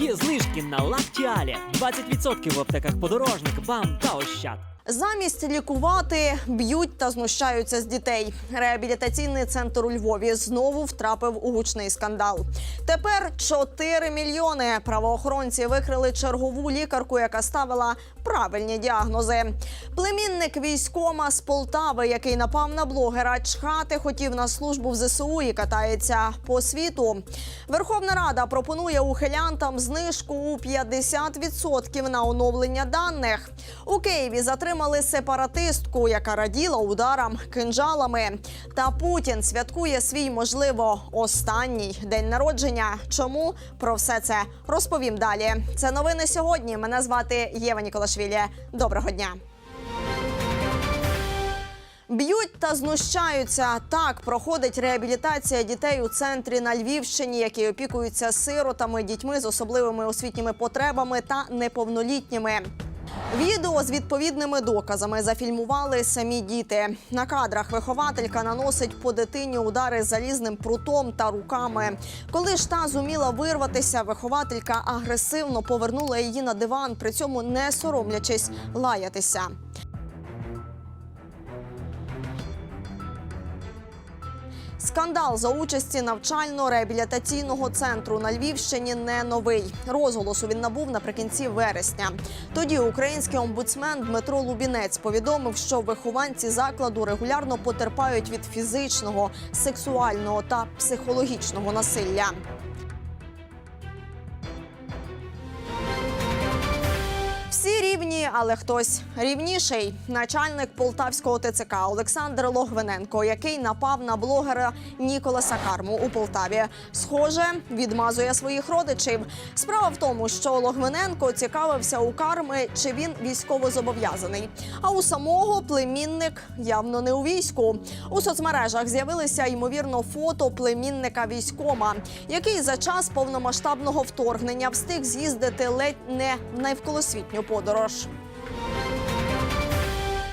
Є знижки на лактіалі. 20% в аптеках подорожник, бам та ощад. Замість лікувати б'ють та знущаються з дітей. Реабілітаційний центр у Львові знову втрапив у гучний скандал. Тепер 4 мільйони правоохоронці викрили чергову лікарку, яка ставила правильні діагнози. Племінник військома з Полтави, який напав на блогера, чхати хотів на службу в ЗСУ і катається по світу. Верховна Рада пропонує ухилянтам знижку у 50% на оновлення даних. У Києві затримали сепаратистку, яка раділа ударам кинджалами. Та Путін святкує свій, можливо, останній день народження. Чому про все це розповім далі? Це новини сьогодні. Мене звати Єва Ніколашвілі. Доброго дня. Б'ють та знущаються. Так проходить реабілітація дітей у центрі на Львівщині, які опікуються сиротами, дітьми з особливими освітніми потребами та неповнолітніми. Відео з відповідними доказами зафільмували самі діти. На кадрах вихователька наносить по дитині удари залізним прутом та руками. Коли ж та зуміла вирватися, вихователька агресивно повернула її на диван, при цьому не соромлячись лаятися. Скандал за участі навчально-реабілітаційного центру на Львівщині не новий. Розголосу він набув наприкінці вересня. Тоді український омбудсмен Дмитро Лубінець повідомив, що вихованці закладу регулярно потерпають від фізичного, сексуального та психологічного насилля. Рівні, але хтось рівніший. Начальник полтавського ТЦК Олександр Логвиненко, який напав на блогера Ніколаса Карму у Полтаві, схоже, відмазує своїх родичів. Справа в тому, що Логвиненко цікавився у карми, чи він військовозобов'язаний. А у самого племінник явно не у війську. У соцмережах з'явилися ймовірно фото племінника військома, який за час повномасштабного вторгнення встиг з'їздити ледь не в навколосвітню подорож. Dorosz.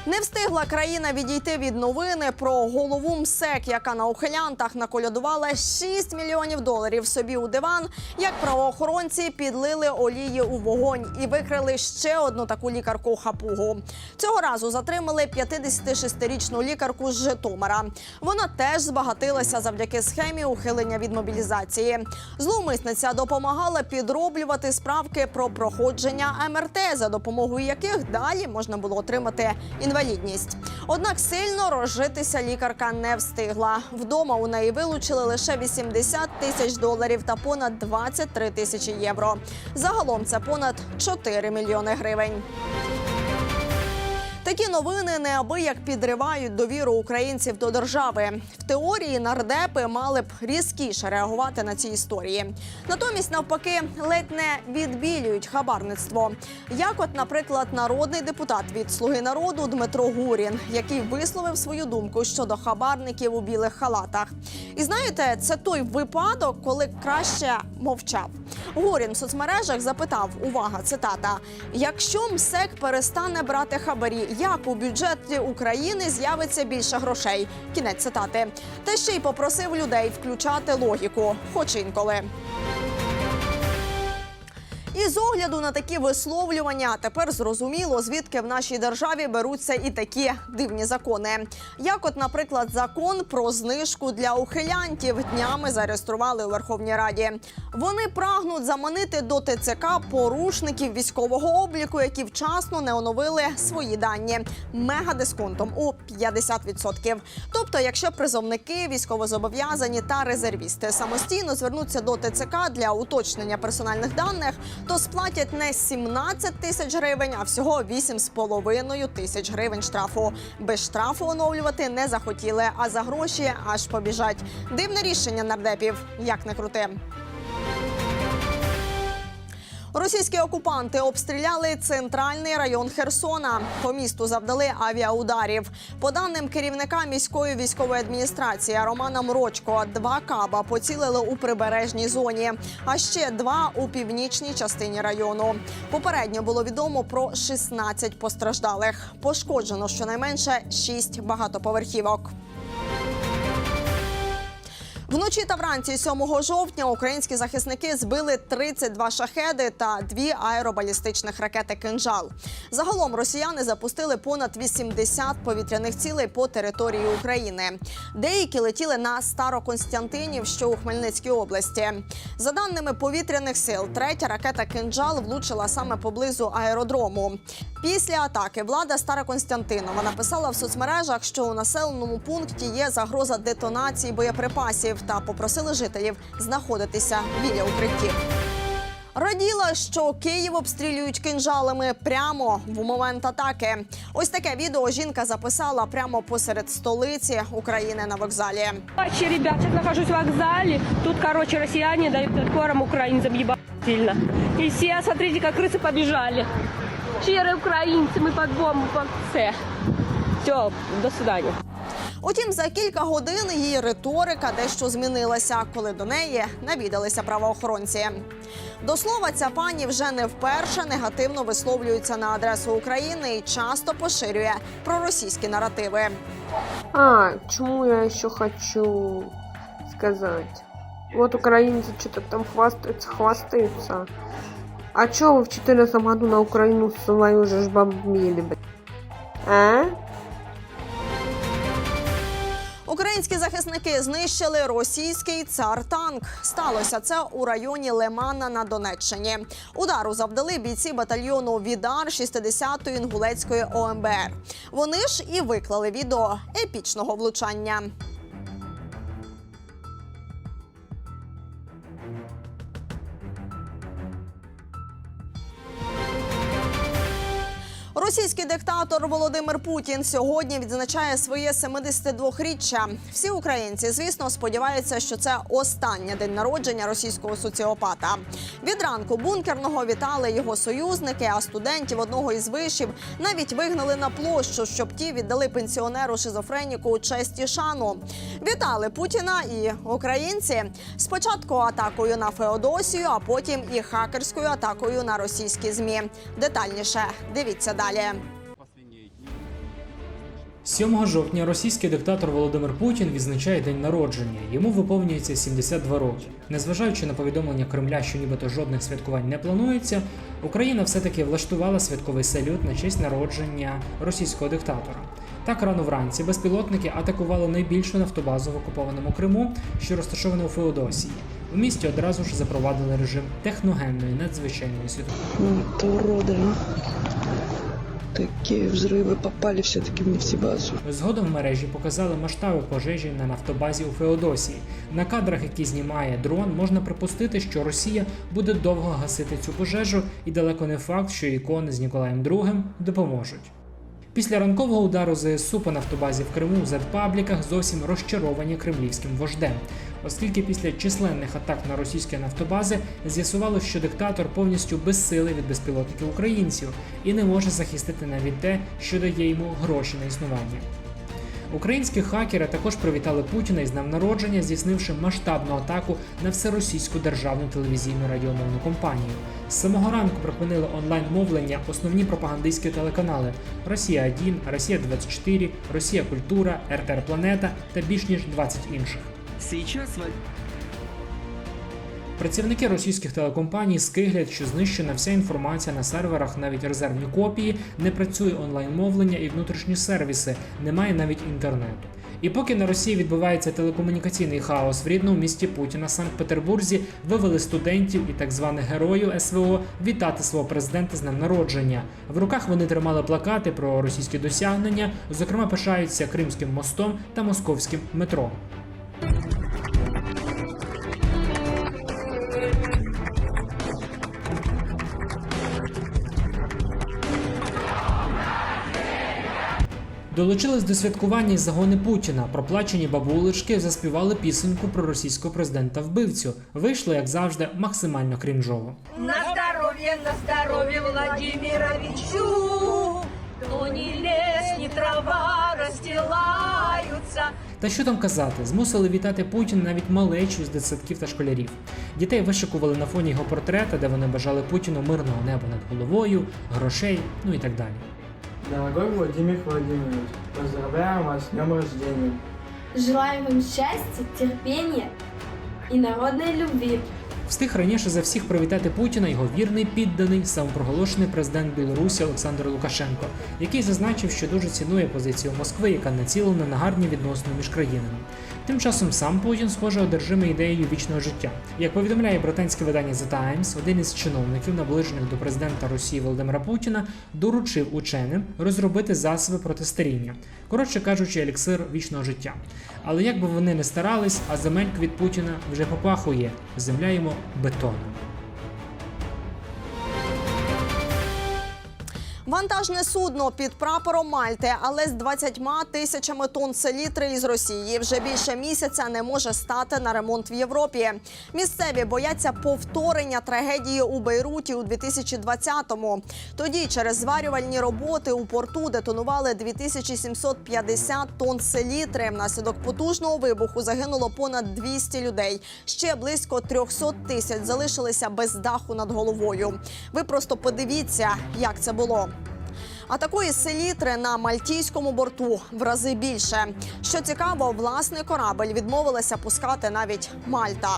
Не встигла країна відійти від новини про голову МСЕК, яка на ухилянтах наколядувала 6 мільйонів доларів собі у диван, як правоохоронці підлили олії у вогонь і викрили ще одну таку лікарку хапугу. Цього разу затримали 56-річну лікарку з Житомира. Вона теж збагатилася завдяки схемі ухилення від мобілізації. Зловмисниця допомагала підроблювати справки про проходження МРТ, за допомогою яких далі можна було отримати інвалідність. Однак сильно розжитися лікарка не встигла. Вдома у неї вилучили лише 80 тисяч доларів та понад 23 тисячі євро. Загалом це понад 4 мільйони гривень. Такі новини неабияк підривають довіру українців до держави. В теорії нардепи мали б різкіше реагувати на ці історії. Натомість, навпаки, ледь не відбілюють хабарництво. Як, от, наприклад, народний депутат від Слуги народу Дмитро Гурін, який висловив свою думку щодо хабарників у білих халатах. І знаєте, це той випадок, коли краще мовчав. Гурін в соцмережах запитав: увага, цитата: якщо МСЕК перестане брати хабарі, як у бюджеті України з'явиться більше грошей? Кінець цитати. Та ще й попросив людей включати логіку, хоч інколи. І з огляду на такі висловлювання тепер зрозуміло, звідки в нашій державі беруться і такі дивні закони. Як, от, наприклад, закон про знижку для ухилянтів днями зареєстрували у Верховній Раді. Вони прагнуть заманити до ТЦК порушників військового обліку, які вчасно не оновили свої дані мегадисконтом у 50%. Тобто, якщо призовники, військовозобов'язані та резервісти самостійно звернуться до ТЦК для уточнення персональних даних, то сплатять не 17 тисяч гривень, а всього 8,5 тисяч гривень штрафу. Без штрафу оновлювати не захотіли, а за гроші аж побіжать. Дивне рішення нардепів, як не крути. Російські окупанти обстріляли центральний район Херсона. По місту завдали авіаударів. По даним керівника міської військової адміністрації Романа Мрочко, два каба поцілили у прибережній зоні, а ще два у північній частині району. Попередньо було відомо про 16 постраждалих. Пошкоджено щонайменше 6 багатоповерхівок. Вночі та вранці 7 жовтня українські захисники збили 32 шахеди та дві аеробалістичних ракети «Кинжал». Загалом росіяни запустили понад 80 повітряних цілей по території України. Деякі летіли на Староконстантинів, що у Хмельницькій області. За даними повітряних сил, третя ракета «Кинжал» влучила саме поблизу аеродрому. Після атаки влада Староконстантинова написала в соцмережах, що у населеному пункті є загроза детонації боєприпасів та попросили жителів знаходитися біля укриттів. Раділа, що Київ обстрілюють кинжалами прямо в момент атаки. Ось таке відео жінка записала прямо посеред столиці України на вокзалі. Вообще, ребят, сейчас нахожусь в вокзале. Тут, короче, россияне дают отпором украинцам ебать сильно. И все, смотрите, как крысы побежали. Щирые украинцы, мы под бомбу, под все. Все, до свидания. Утім, за кілька годин її риторика дещо змінилася, коли до неї навідалися правоохоронці. До слова, ця пані вже не вперше негативно висловлюється на адресу України і часто поширює проросійські наративи. А, чему я еще хочу сказать? Вот украинцы что-то там хвастаются, хвастаются. А чё вы в 14 году на Украину свою же ж бомбили, блядь? А? Українські захисники знищили російський цар-танк. Сталося це у районі Лимана на Донеччині. Удару завдали бійці батальйону Відар 60-ї інгулецької ОМБР. Вони ж і виклали відео епічного влучання. Російський диктатор Володимир Путін сьогодні відзначає своє 72-річчя. Всі українці, звісно, сподіваються, що це останній день народження російського соціопата. Від ранку бункерного вітали його союзники, а студентів одного із вишів навіть вигнали на площу, щоб ті віддали пенсіонеру шизофреніку честь і шану. Вітали Путіна і українці. Спочатку атакою на Феодосію, а потім і хакерською атакою на російські змі. Детальніше дивіться далі. 7 жовтня російський диктатор Володимир Путін відзначає день народження. Йому виповнюється 72 роки. Незважаючи на повідомлення Кремля, що нібито жодних святкувань не планується, Україна все-таки влаштувала святковий салют на честь народження російського диктатора. Так рано вранці безпілотники атакували найбільшу нафтобазу в окупованому Криму, що розташована у Феодосії. У місті одразу ж запровадили режим техногенної надзвичайної ситуації. Вот уроды. Такие взрывы попали все-таки в нефтебазу. Згодом в мережі показали масштаби пожежі на нафтобазі у Феодосії. На кадрах, які знімає дрон, можна припустити, що Росія буде довго гасити цю пожежу, і далеко не факт, що ікони з Ніколаєм II допоможуть. Після ранкового удару ЗСУ по нафтобазі в Криму в зетпабліках зовсім розчаровані кремлівським вождем, оскільки після численних атак на російські нафтобази з'ясувалося, що диктатор повністю безсилий від безпілотників українців і не може захистити навіть те, що дає йому гроші на існування. Українські хакери також привітали Путіна із днем народження, здійснивши масштабну атаку на всеросійську державну телевізійну радіомовну компанію. З самого ранку припинили онлайн-мовлення основні пропагандистські телеканали Росія 1 Росія 24 Росія Культура, РТР Планета та більш ніж 20 інших. Сейчас. Працівники російських телекомпаній скиглять, що знищена вся інформація на серверах, навіть резервні копії, не працює онлайн-мовлення і внутрішні сервіси, немає навіть інтернету. І поки на Росії відбувається телекомунікаційний хаос в рідному місті Путіна Санкт-Петербурзі, вивели студентів і так званих героїв СВО вітати свого президента з днем народження. В руках вони тримали плакати про російські досягнення, зокрема пишаються Кримським мостом та московським метро. Долучились до святкування й загони Путіна. Проплачені бабулечки заспівали пісеньку про російського президента вбивцю. Вийшло, як завжди, максимально крінжово. На здоровье, на здоровье Владимировичу, То ни лес, ни трава расстилаются. Та що там казати, змусили вітати Путіна навіть малечу з дитсадків та школярів. Дітей вишикували на фоні його портрета, де вони бажали Путіну мирного неба над головою, грошей, ну і так далі. Дорогой Владимир Владимирович, поздравляю вас з днем рождения. Желаю вам счастья, терпения и народной любви. Встиг раніше за всіх привітати Путіна його вірний підданий самопроголошений президент Білорусі Олександр Лукашенко, який зазначив, що дуже цінує позицію Москви, яка націлена на гарні відносини між країнами. Тим часом сам Путін, схоже, одержимий ідеєю вічного життя. Як повідомляє британське видання The Times, один із чиновників, наближених до президента Росії Володимира Путіна, доручив ученим розробити засоби протистаріння, коротше кажучи, еліксир вічного життя. Але як би вони не старались, а земельк від Путіна вже попахує, земля йому бетоном. Вантажне судно під прапором Мальти, але з 20 тисячами тонн селітри із Росії вже більше місяця не може стати на ремонт в Європі. Місцеві бояться повторення трагедії у Бейруті у 2020-му. Тоді через зварювальні роботи у порту детонували 2750 тонн селітри. Внаслідок потужного вибуху загинуло понад 200 людей. Ще близько 300 тисяч залишилися без даху над головою. Ви просто подивіться, як це було. А такої селітри на мальтійському борту в рази більше. Що цікаво, власний корабель відмовилася пускати навіть Мальта.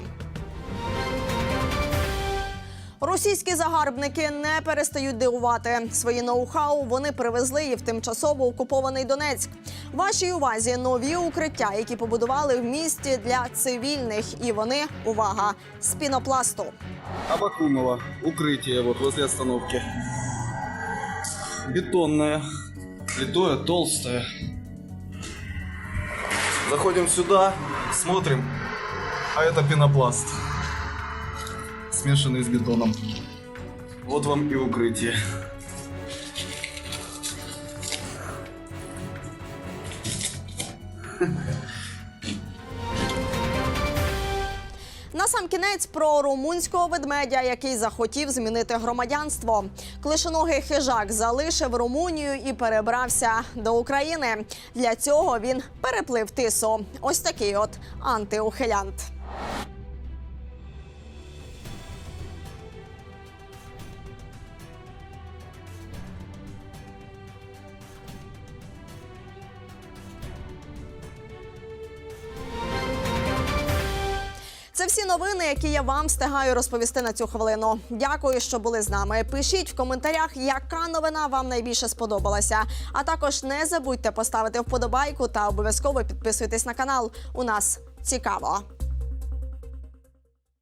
Російські загарбники не перестають дивувати. Свої ноу-хау вони привезли і в тимчасово окупований Донецьк. Вашій увазі нові укриття, які побудували в місті для цивільних, і вони увага з пінопласту. Абакумова. Укрытие вот возле остановки. Бетонное. Литое, толстое. Заходим сюда, смотрим. А это пенопласт. Смешанный с бетоном. Вот вам и укрытие. Сам кінець про румунського ведмедя, який захотів змінити громадянство. Клишоногий хижак залишив Румунію і перебрався до України. Для цього він переплив тису. Ось такий от антиухилянт. Це всі новини, які я вам встигаю розповісти на цю хвилину. Дякую, що були з нами. Пишіть в коментарях, яка новина вам найбільше сподобалася. А також не забудьте поставити вподобайку та обов'язково підписуйтесь на канал. У нас цікаво.